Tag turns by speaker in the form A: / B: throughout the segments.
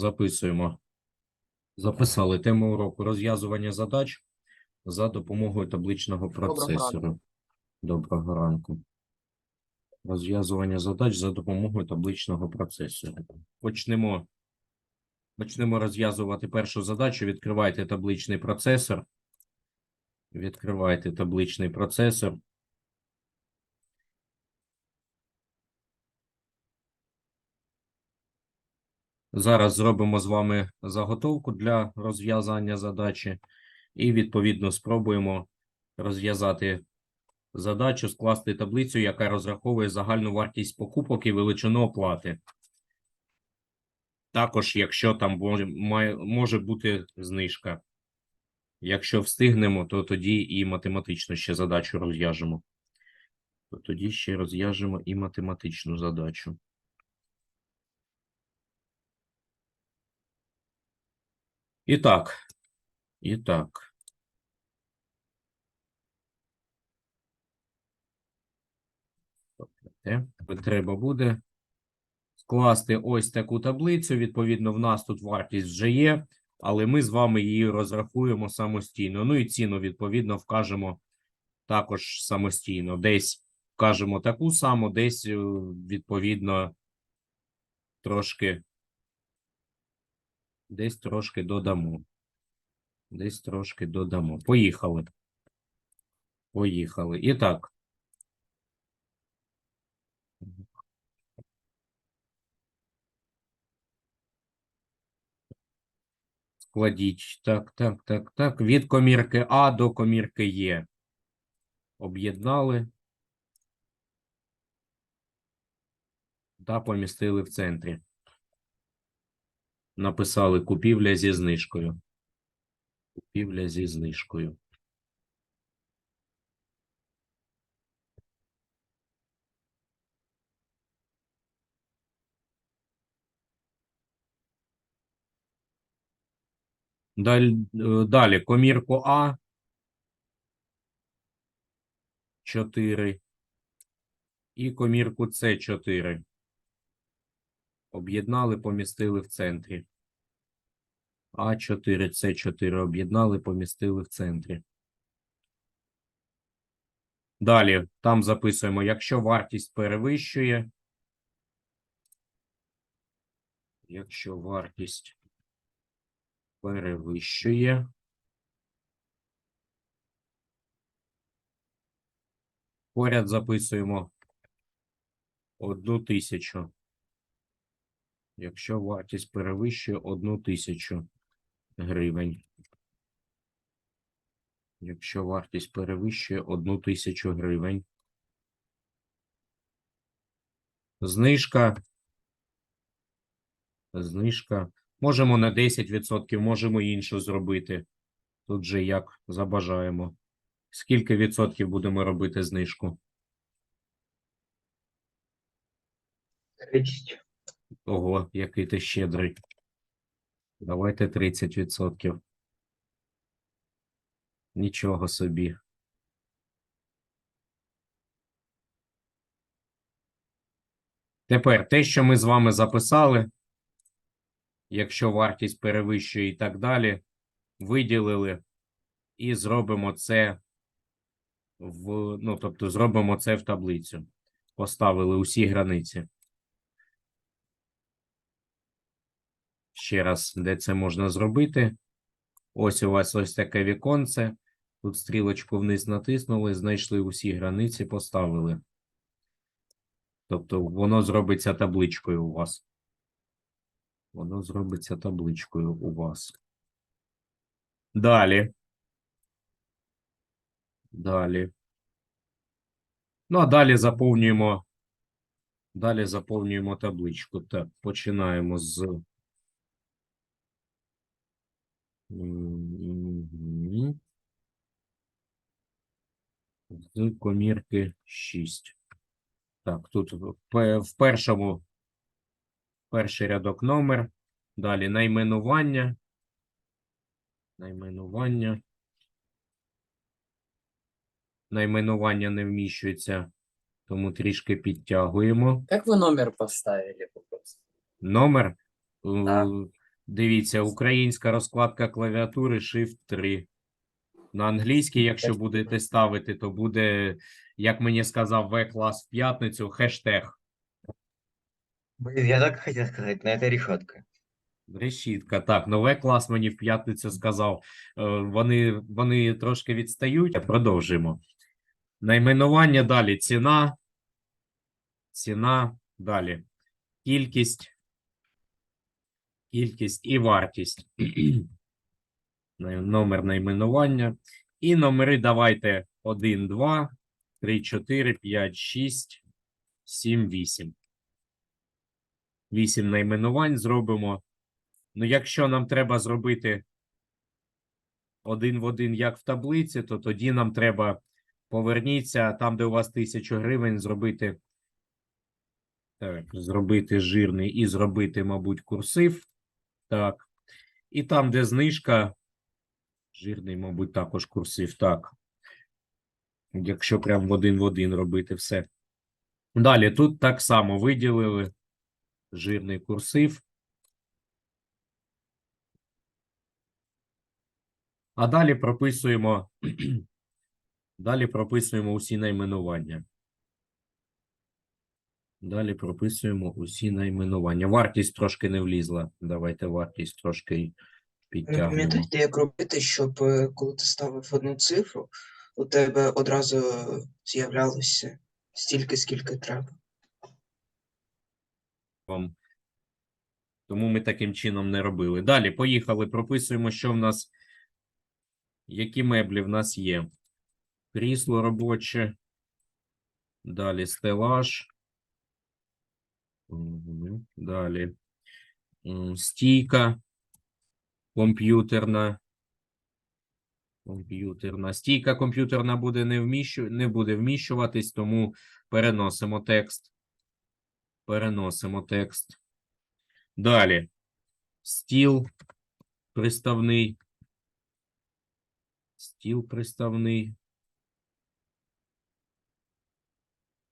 A: Записуємо. Записали тему уроку розв'язування задач за допомогою табличного
B: Доброго
A: процесору. Доброго ранку. Розв'язування задач за допомогою табличного процесору. Почнемо. Почнемо розв'язувати першу задачу. Відкривайте табличний процесор. Відкривайте табличний процесор. Зараз зробимо з вами заготовку для розв'язання задачі і відповідно спробуємо розв'язати задачу, скласти таблицю, яка розраховує загальну вартість покупок і величину оплати. Також, якщо там може, бути знижка. Якщо встигнемо, то тоді і математично ще задачу розв'яжемо. То тоді ще розв'яжемо і математичну задачу. І так. І так. Треба буде скласти ось таку таблицю. Відповідно, в нас тут вартість вже є, але ми з вами її розрахуємо самостійно. Ну і ціну, відповідно, вкажемо також самостійно. Десь вкажемо таку саму, десь, е, відповідно, трошки десь трошки додамо. Десь трошки додамо. Поїхали. Поїхали. І так. Складіть. Так, так, так, так. Від комірки А до комірки Є. Об'єднали. Та помістили в центрі. Написали купівля зі знижкою. Купівля зі знижкою. Далі, е, далі комірку А. 4. І комірку С 4. Об'єднали, помістили в центрі. А4, С4 об'єднали, помістили в центрі. Далі там записуємо, якщо вартість перевищує. Якщо вартість перевищує. Поряд записуємо одну тисячу. Якщо вартість перевищує одну тисячу гривень. Якщо вартість перевищує одну тисячу гривень. Знижка. Знижка. Можемо на 10%, можемо іншу зробити. Тут же як забажаємо. Скільки відсотків будемо робити знижку?
B: 30.
A: Ого, який ти щедрий. Давайте 30%. Нічого собі. Тепер те, що ми з вами записали, якщо вартість перевищує і так далі, виділили і зробимо це в, ну, тобто зробимо це в таблицю. Поставили усі границі. Ще раз, де це можна зробити. Ось у вас ось таке віконце. Тут стрілочку вниз натиснули, знайшли усі границі, поставили. Тобто воно зробиться табличкою у вас. Воно зробиться табличкою у вас. Далі. Далі. Ну, а далі заповнюємо. Далі заповнюємо табличку. Так, починаємо з. З комірки 6. Так, тут в першому перший рядок номер. Далі найменування. Найменування. Найменування не вміщується, тому трішки підтягуємо.
B: Как вы номер поставили?
A: Номер.
B: Да.
A: Дивіться, українська розкладка клавіатури Shift 3. На англійській, якщо будете ставити, то буде, як мені сказав В-клас в п'ятницю, хештег.
B: Блин, я так хотел сказать, но это решетка.
A: Решітка. Так, нове клас мені в п'ятницю сказав. Е, Вони, вони трошки відстають. Продовжуємо. Найменування далі. Ціна. Ціна. Далі. Кількість. Кількість і вартість. Номер найменування. І номери давайте 1, 2, 3, 4, 5, 6, 7, 8. 8 найменувань зробимо. Ну, якщо нам треба зробити один в один, як в таблиці, то тоді нам треба поверніться там, де у вас 1000 гривень, зробити, так, зробити жирний і зробити, мабуть, курсив. Так. І там, де знижка, жирний, мабуть, також курсив. Так. Якщо прям в один в один робити все. Далі тут так само виділили жирний курсив. А далі прописуємо, далі прописуємо усі найменування. Далі прописуємо усі найменування. Вартість трошки не влізла. Давайте вартість трошки підтягнемо.
C: пам'ятаєте, як робити, щоб е, коли ти ставив одну цифру, у тебе одразу з'являлося стільки, скільки треба.
A: вам. Тому ми таким чином не робили. Далі, поїхали. Прописуємо, що в нас, які меблі в нас є. Крісло робоче. Далі стелаж. Далі. Стійка комп'ютерна. Комп'ютерна. Стійка комп'ютерна буде не, вміщу... не буде вміщуватись, тому переносимо текст. Переносимо текст. Далі. Стіл приставний. Стіл приставний.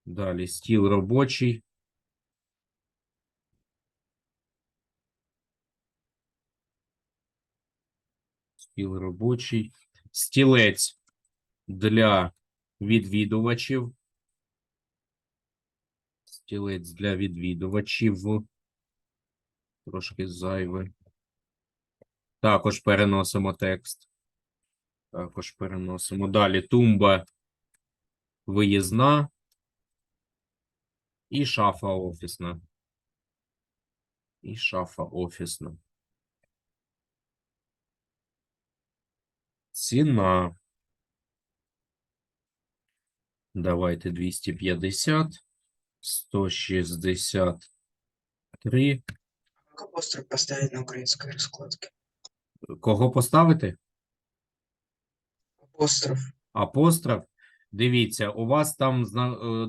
A: Далі стіл робочий. Стіл робочий. Стілець для відвідувачів. Стілець для відвідувачів. Трошки зайве. Також переносимо текст. Також переносимо. Далі тумба виїзна. І шафа офісна. І шафа офісна. Ціна. Давайте 250. 163.
C: Як апостроф поставить на українській розкладці?
A: Кого поставити?
C: Апостроф.
A: Апостроф. Дивіться, у вас там е,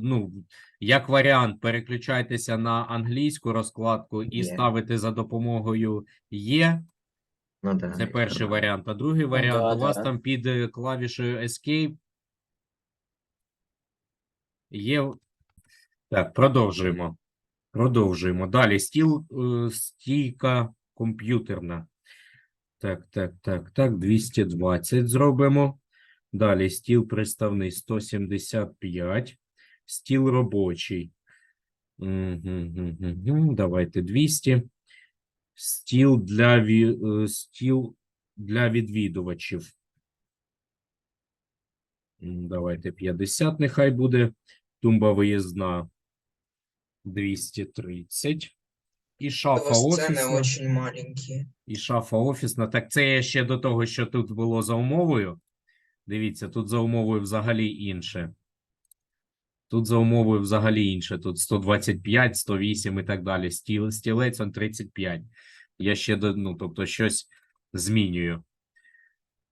A: ну, як варіант, переключайтеся на англійську розкладку і
B: Є.
A: ставите за допомогою є.
B: Ну да.
A: Це перший варіант. А другий варіант
C: да,
A: у вас
C: да.
A: там під е, клавішею Escape. Є. Так, продовжуємо. Продовжуємо. Далі стіл, е, стійка комп'ютерна. Так, так, так, так. 220 зробимо. Далі стіл приставний 175. Стіл робочий. Мгм-гм-гм-гм. Давайте 200. Стіл для, е, стіл для відвідувачів. Давайте 50 нехай буде. Тумба виїзна 230. І шафа офісна.
C: очень маленькі.
A: І шафа офісна. Так це я ще до того, що тут було за умовою. Дивіться, тут за умовою взагалі інше. Тут за умовою взагалі інше. Тут 125, 108 і так далі. Стіл, стілець он 35. Я ще ну, тобто щось змінюю.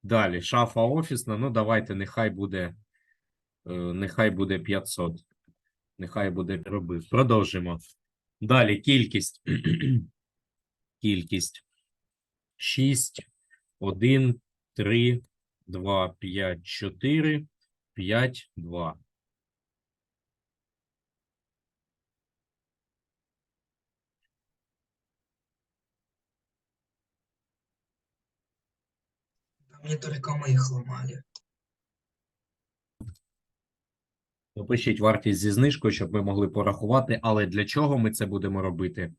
A: Далі, шафа офісна. Ну, давайте, нехай буде, е, нехай буде 500. Нехай буде робив. Продовжимо. Далі кількість. кількість. 6, 1, 3, 2, 5, 4, 5, 2.
C: Мне только мы их ломали.
A: Напишіть вартість зі знижкою, щоб ми могли порахувати, але для чого ми це будемо робити?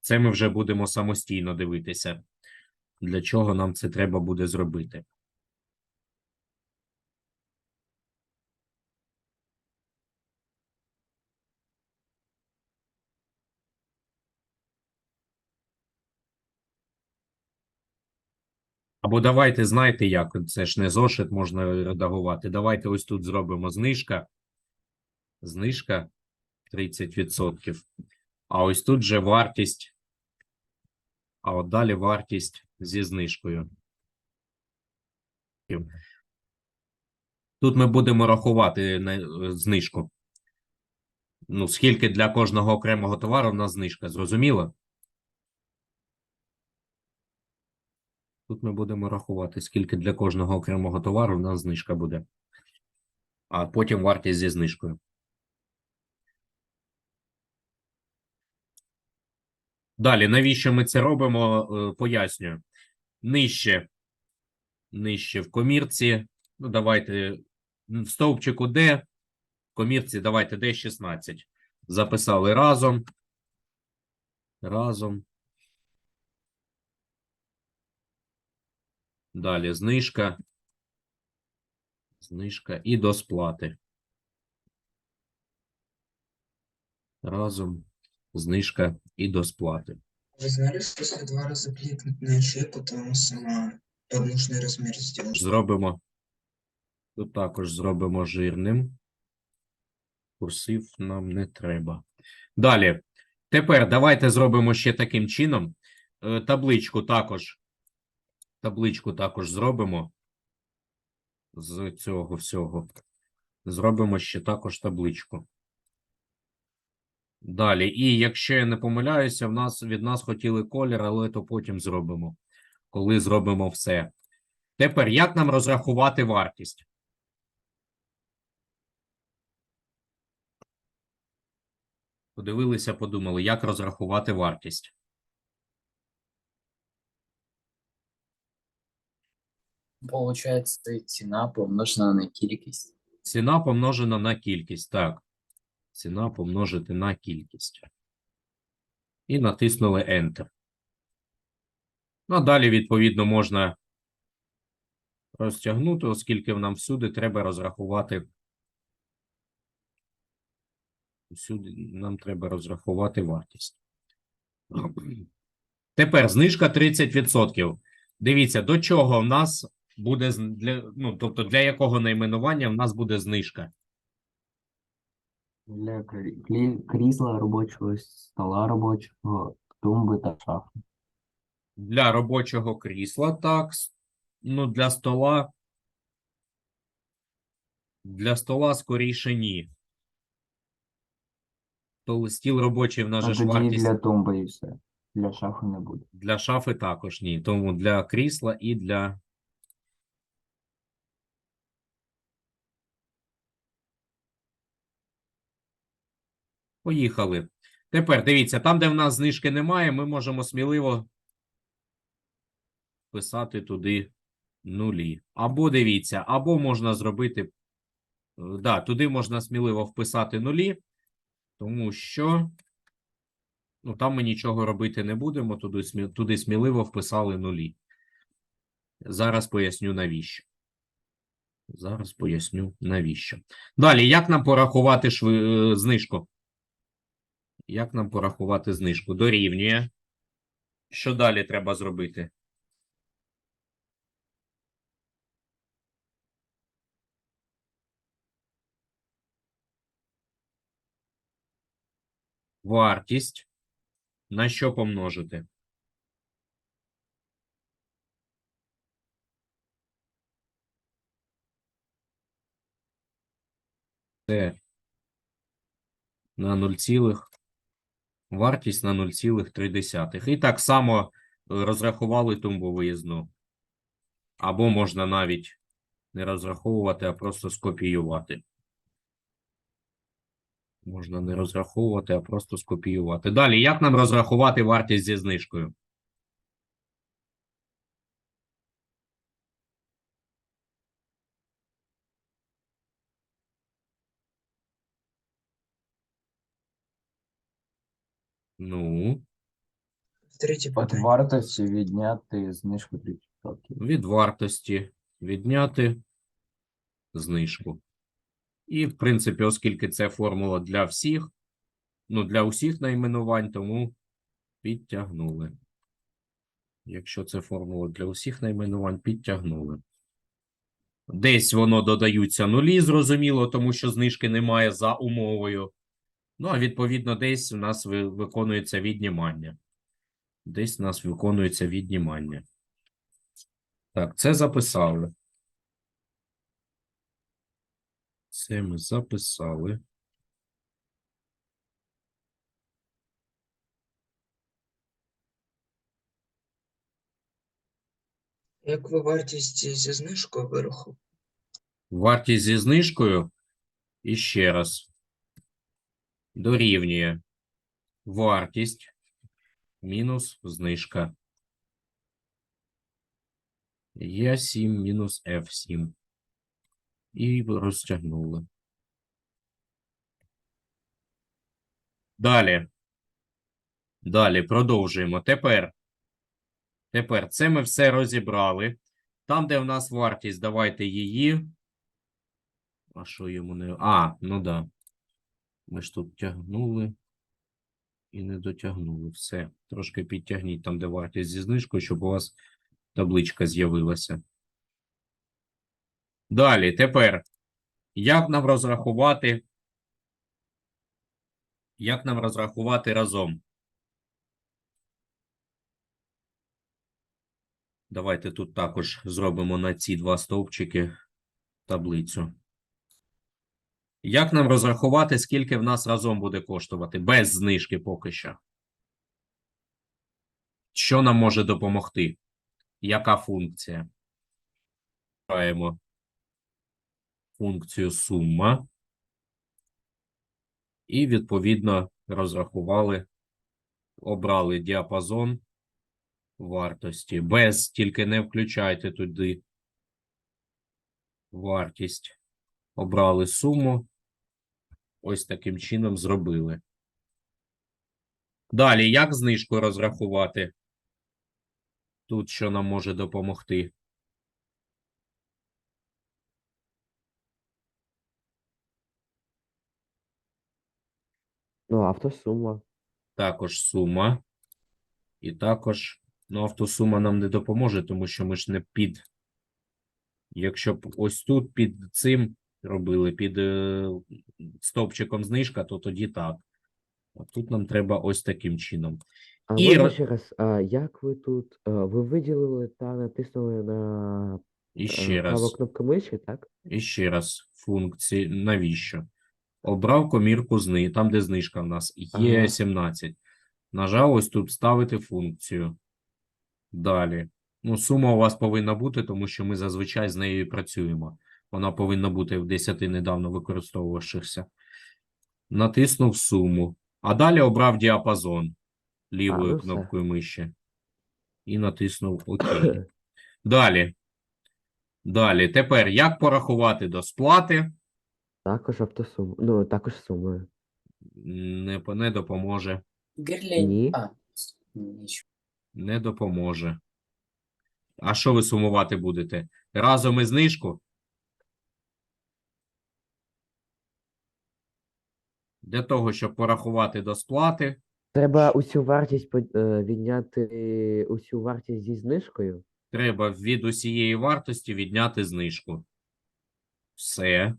A: Це ми вже будемо самостійно дивитися. Для чого нам це треба буде зробити? Або давайте, знаєте як, це ж не зошит можна редагувати. Давайте ось тут зробимо знижка. Знижка 30%. А ось тут же вартість. А от далі вартість зі знижкою. Тут ми будемо рахувати е, знижку. Ну, скільки для кожного окремого товару в нас знижка, зрозуміло? Тут ми будемо рахувати, скільки для кожного окремого товару в нас знижка буде. А потім вартість зі знижкою. Далі, навіщо ми це робимо? Е, Пояснюю. Нижче, нижче в комірці. Ну, давайте в стовпчику D, в комірці давайте D16. Записали разом. Разом. Далі знижка. Знижка і до сплати. Разом. Знижка і до сплати.
C: Вы знали, что если два раза кликнуть на ячейку, то она сама под нужный размер сделает?
A: Зробимо. Тут також зробимо жирним. Курсив нам не треба. Далі. Тепер давайте зробимо ще таким чином. Е, Табличку також. Табличку також зробимо. З цього всього. Зробимо ще також табличку. Далі. І якщо я не помиляюся, в нас від нас хотіли колір, але то потім зробимо. Коли зробимо все. Тепер як нам розрахувати вартість? Подивилися, подумали, як розрахувати вартість.
D: Получается, цена помножена на кількість.
A: Ціна помножена на кількість. Так. Ціна помножити на кількість. І натиснули Enter. Ну, а далі, відповідно, можна розтягнути, оскільки нам всюди треба розрахувати. Всюди нам треба розрахувати вартість. Тепер знижка 30%. Дивіться, до чого в нас буде для, ну, тобто для якого найменування в нас буде знижка.
E: Для крісла робочого, стола робочого, тумби та шафи.
A: Для робочого крісла, так. Ну, для стола. Для стола скоріше ні. То стіл робочий в нас же ж вартість.
E: для тумби і все. Для шафи не буде.
A: Для шафи також ні. Тому для крісла і для. Поїхали. Тепер дивіться, там, де в нас знижки немає, ми можемо сміливо писати туди нулі. Або дивіться, або можна зробити. е, Да, туди можна сміливо вписати нулі, тому що. Ну, там ми нічого робити не будемо, туди, сміливо вписали нулі. Зараз поясню навіщо. Зараз поясню навіщо. Далі, як нам порахувати шви... е, знижку? Як нам порахувати знижку? Дорівнює. Що далі треба зробити? Вартість. На що помножити? Це на 0, цілих. Вартість на 0,3. І так само е, розрахували тумбу виїзну. Або можна навіть не розраховувати, а просто скопіювати. Можна не розраховувати, а просто скопіювати. Далі, як нам розрахувати вартість зі знижкою? Ну,
C: Третє
D: От
C: питання.
D: вартості відняти знижку 30%.
A: від вартості відняти знижку. І, в принципі, оскільки це формула для всіх, ну, для усіх найменувань, тому підтягнули. Якщо це формула для усіх найменувань, підтягнули. Десь воно додаються нулі, зрозуміло, тому що знижки немає за умовою. Ну, а відповідно, десь у нас виконується віднімання. Десь у нас виконується віднімання. Так, це записали. Це ми записали.
C: Як ви вартість зі знижкою вирахували?
A: Вартість зі знижкою і ще раз дорівнює вартість мінус знижка. Є7 мінус F7. І розтягнули. Далі. Далі продовжуємо. Тепер. Тепер це ми все розібрали. Там, де в нас вартість, давайте її. А що йому не. А, ну да. Ми ж тут тягнули і не дотягнули. Все. Трошки підтягніть там, де вартість зі знижкою, щоб у вас табличка з'явилася. Далі, тепер. Як нам розрахувати? Як нам розрахувати разом? Давайте тут також зробимо на ці два стовпчики таблицю. Як нам розрахувати, скільки в нас разом буде коштувати? Без знижки поки що. Що нам може допомогти? Яка функція? Маємо функцію сума. І, відповідно, розрахували, обрали діапазон вартості. Без, тільки не включайте туди вартість. Обрали суму. Ось таким чином зробили. Далі, як знижку розрахувати? Тут що нам може допомогти?
E: Ну, автосума.
A: Також сума. І також, ну, автосума нам не допоможе, тому що ми ж не під. Якщо ось тут під цим робили, під е, стовпчиком знижка, то тоді так. А тут нам треба ось таким чином.
F: А
A: І
F: можна ще раз, а як ви тут, ви виділили та натиснули на
A: І
F: е,
A: ще раз.
F: кнопку миші, так?
A: І ще раз функції. Навіщо? Обрав комірку зни, там, де знижка в нас є
F: Ага.
A: 17. Нажав ось тут вставити функцію. Далі. Ну, сума у вас повинна бути, тому що ми зазвичай з нею працюємо. Вона повинна бути в 10 недавно використовувавшихся. Натиснув суму. А далі обрав діапазон лівою
F: ну все.
A: кнопкою миші. І натиснув ОК. Далі. Далі. Тепер як порахувати до сплати?
F: Також автосума. Ну, також сумою.
A: Не, не допоможе.
F: Ні.
D: А.
A: Не допоможе. А що ви сумувати будете? Разом із знижку? Для того, щоб порахувати до сплати,
F: Треба усю вартість е, відняти усю вартість зі знижкою.
A: треба від усієї вартості відняти знижку. Все.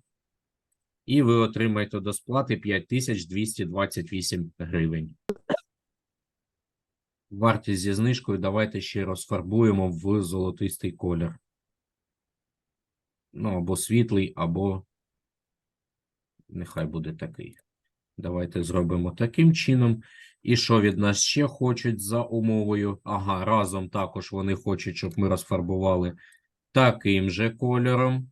A: І ви отримаєте до сплати 5228 гривень. Вартість зі знижкою давайте ще розфарбуємо в золотистий колір. Ну, або світлий, або нехай буде такий. Давайте зробимо таким чином. І що від нас ще хочуть за умовою? Ага, разом також вони хочуть, щоб ми розфарбували таким же кольором.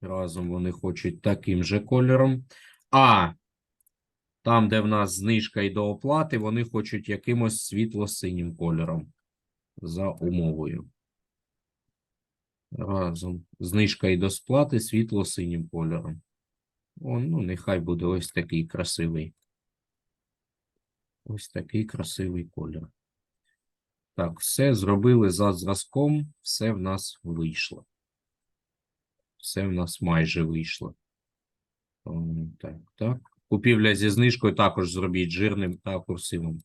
A: Разом вони хочуть таким же кольором. А там, де в нас знижка і до оплати, вони хочуть якимось світло-синім кольором. За умовою. Разом. Знижка і до сплати світло-синім кольором. О, ну, нехай буде ось такий красивий. Ось такий красивий колір. Так, все зробили за зразком, все в нас вийшло. Все в нас майже вийшло. Так, так. Купівля зі знижкою також зробіть жирним та курсивом.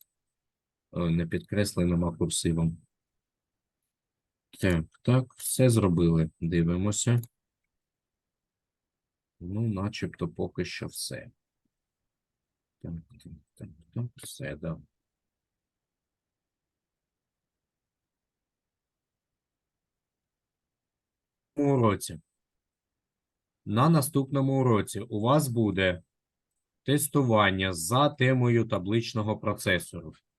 A: Не підкресленим, а курсивом. Так, так, все зробили. Дивимося. Ну, начебто поки що все. Так, так, так, так, все, да. Уроці. На наступному уроці у вас буде тестування за темою табличного процесору.